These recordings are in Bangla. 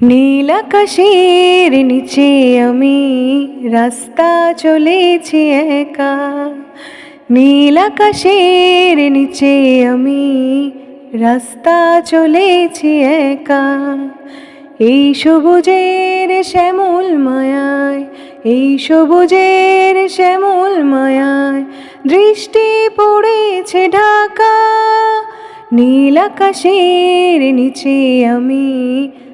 নীল নিচে আমি রাস্তা চলেছি একা। নীল আকাশের নিচে আমি রাস্তা চলেছি একা। এই সবুজের শ্যামল মায়ায়, এই সবুজের শ্যামল মায়ায় দৃষ্টি পড়েছে ঢাকা। নীল নিচে আমি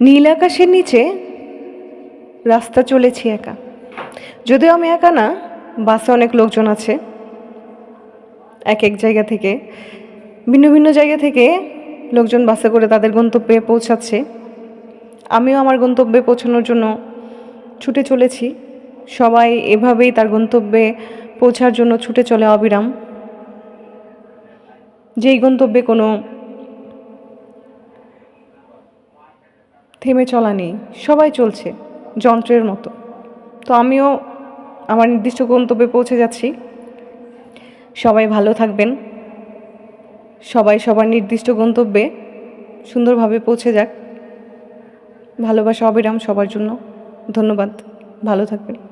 নীল আকাশের নিচে রাস্তা চলেছি একা। যদিও আমি একা না, বাসে অনেক লোকজন আছে। এক এক জায়গা থেকে, ভিন্ন ভিন্ন জায়গা থেকে লোকজন বাসে করে তাদের গন্তব্যে পৌঁছাচ্ছে। আমিও আমার গন্তব্যে পৌঁছানোর জন্য ছুটে চলেছি। সবাই এভাবেই তার গন্তব্যে পৌঁছার জন্য ছুটে চলে অবিরাম। যেই গন্তব্যে কোনো থেমে চলা নেই, সবাই চলছে, যন্ত্রের মতো। তো আমিও আমার নির্দিষ্ট গন্তব্যে পৌঁছে যাচ্ছি। সবাই ভালো থাকবেন। সবাই সবার নির্দিষ্ট গন্তব্যে সুন্দরভাবে পৌঁছে যাক। ভালোবাসা, অবিরাম সবার জন্য। ধন্যবাদ। ভালো থাকবেন।